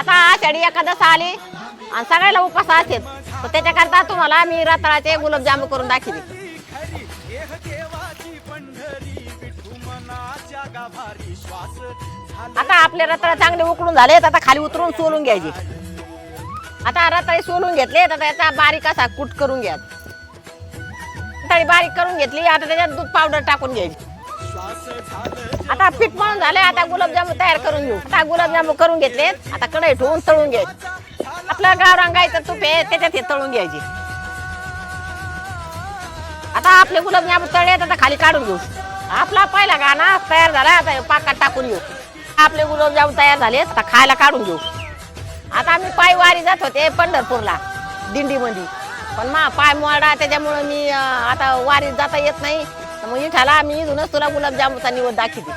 आता आषाढी एकादश आली आणि सगळ्याला उपास असेल. तर त्याच्याकरता तुम्हाला मी रताळाचे गुलाबजाम करून दाखवते आता आपले रताळे चांगले उकडून झालेत आता खाली उतरून सोलून घ्यायचे. आता रताळी सोलून घेतले आता त्याचा बारीक असा कूट करून घ्या. रताळी बारीक करून घेतली आता त्याच्यात दूध पावडर टाकून घ्यायची. आता पीठ मळून झाले आता गुलाबजामून तयार करून घेऊ. आता गुलाबजामून करून घेतले आता कढई ठेवून तळून घ्यायचे आपलं गाव रंगायचं तूप आहे त्याच्यात हे तळून घ्यायचे. आता आपले गुलाबजामून तळले आता खाली काढून घेऊ. आपला पहिला गाणा तयार झाला आता पाकात टाकून घेऊ. आपले गुलाबजामून तयार झाले आता खायला काढून घेऊ. आता आम्ही पाय वारी जात होते पंढरपूरला दिंडीमध्ये. पण मा पाय मोडा त्याच्यामुळं मी आता वारीत जाता येत नाही. मग इठाला आम्ही इथूनच तुला गुलाबजामुनचा निवड दाखिते